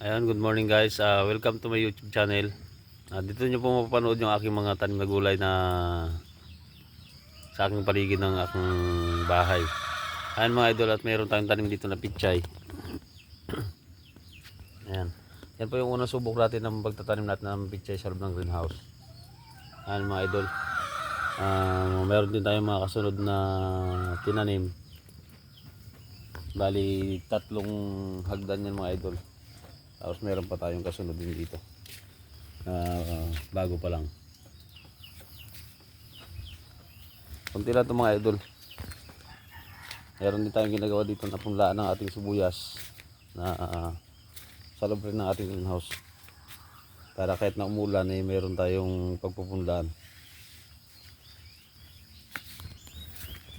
Ayan, good morning guys. Ah, welcome to my YouTube channel. Ah, dito nyo po mapapanood yung aking mga tanim na gulay na sa aking paligid ng aking bahay. Ayan mga idol at mayroon tayong tanim dito na pichay. Ayan. Yan po yung unang subok natin ng pagtatanim natin ng pichay sa loob ng greenhouse. Ayan mga idol. Ah, meron din tayong mga kasunod na tinanim. Bali, tatlong hagdan yan mga idol. Tapos meron pa tayong kasunod din dito. Na ah, bago pa lang. Kunti lang ito mga idol. Meron din tayong ginagawa dito na punlaan ng ating sibuyas na ah, sa rin ng ating greenhouse. Para kahit na umulan eh meron tayong pagpupunlaan.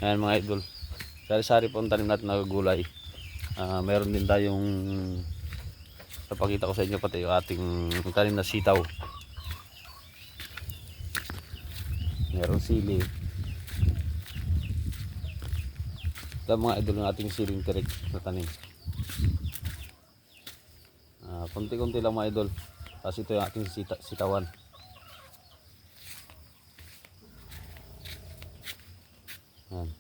Ayan mga idol. Sari-sari po ang tanim natin na gulay. Ah, meron din tayong Napakita ko sa inyo pati yung ating tanim na sitaw. Merong sili. Ito mga idol ng ating siling tirik na tanim. Ah, konti-konti lang mga idol. Kasi ito yung ating sita sitawan. Yan.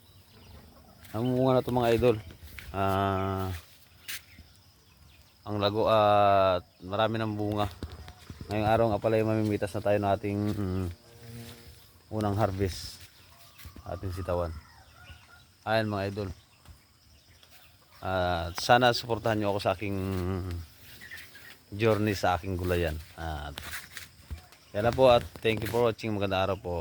Namumunga na ito mga idol. Ah, ang lago at marami ng bunga. Ngayong araw nga pala ay mamimitas na tayo ng ating mm, unang harvest. Ating sitawan. Ayan mga idol. At sana suportahan nyo ako sa aking journey sa aking gulayan. At yan na po at thank you for watching. Magandang araw po.